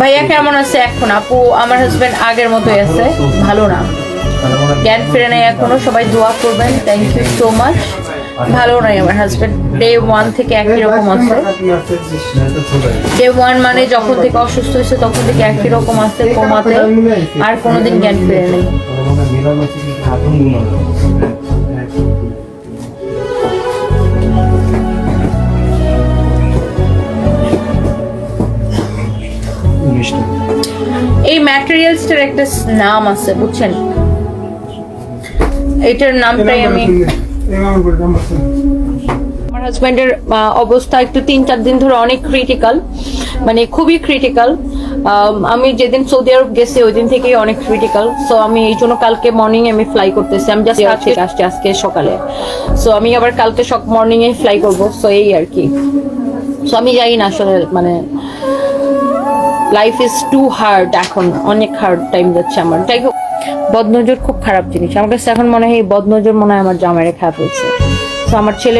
ভাইয়া কেমন আছে এখন? আপু, আমার হাজবেন্ড আগের মতোই আছে। ভালো না। জ্ঞান ফিরে নেই এখনও। সবাই দোয়া করবেন। থ্যাংক ইউ সো মাচ ভালো নাই আমার হাজবেন্ড ডে ওয়ান থেকে একই রকম আছে। ডে ওয়ান মানে যখন থেকে অসুস্থ হয়েছে, তখন থেকে একই রকম আছে, কমাতে। আর কোনোদিন জ্ঞান ফিরে নেই। এই ম্যাটেরিয়ালসটার একটা নাম আছে বুঝছেন? এটার নামটাই আমি আমার হাজব্যান্ডের অবস্থা একটু তিন চার দিন ধরে অনেক ক্রিটিক্যাল মানে খুবই ক্রিটিক্যাল আমি যেদিন সৌদি আরব গেছি ওই দিন থেকেই অনেক ক্রিটিক্যাল সো আমি এই জন্য কালকে মর্নিং আমি ফ্লাই করতেছি। আমি জাস্ট আজকে? আসছি আজকে সকালে। সো আমি আবার কালকে সব মর্নিং এ ফ্লাই করব। সো এই আর কি। সো আমি জানি না আসলে মানে লাইফ ইজ টু হার্ড এখন, অনেক হার্ড টাইম যাচ্ছে আমার। যাই হোক, বদনজর খুব খারাপ জিনিস। আমার কাছে এখন মনে হয় এই বদনজর মনে হয় আমার জামাইরে খারাপ হয়েছে তো আমার ছেলে